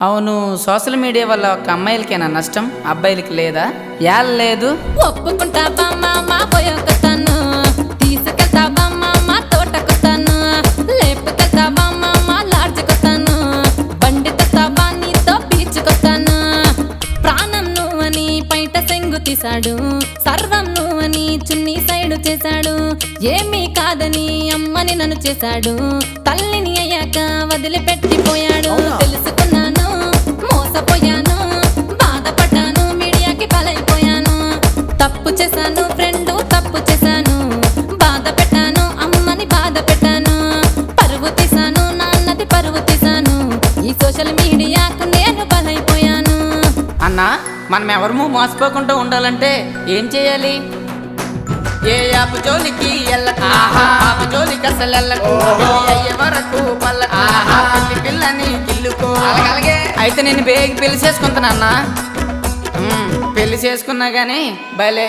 అవును social media వల్ల ఒక అమ్మాయిలకేనా నష్టం? అబ్బాయిలకి లేదా? యాల్ లేదు. బండి నీతో బీచ్కొతాను ప్రాణం నువ్వని పైట సెంగు తీశాడు. సర్వం నువ్వని చున్నీ సైడు చేశాడు. ఏమీ కాదని అమ్మని నన్ను చేశాడు. తల్లిని అయ్యాక వదిలిపెట్టిపోయాడు తెలుసుకున్నాను మోసపోయాను బాధపడ్డాను మీడియాకి బలైపోయాను తప్పు చేశాను ఫ్రెండ్ తప్పు చేశాను. బాధ పెట్టాను అమ్మని బాధ పెట్టాను. పరువు తీశాను నాన్నది పరువు తీశాను. ఈ సోషల్ మీడియాకు నేను బలైపోయాను అన్నా మనం ఎవరము మోసపోకుండా ఉండాలంటే ఏం చేయాలి? ఏ యాప్ జోలికి ఎల్లకు ఆపు జోలికి అసలు అయ్యే వరకు పల్లకు పిల్లని గిల్లుకో అయితే నేను బేగి పెళ్ళి చేసుకుంటానన్నా పెళ్ళి చేసుకున్నా కానీ భలే.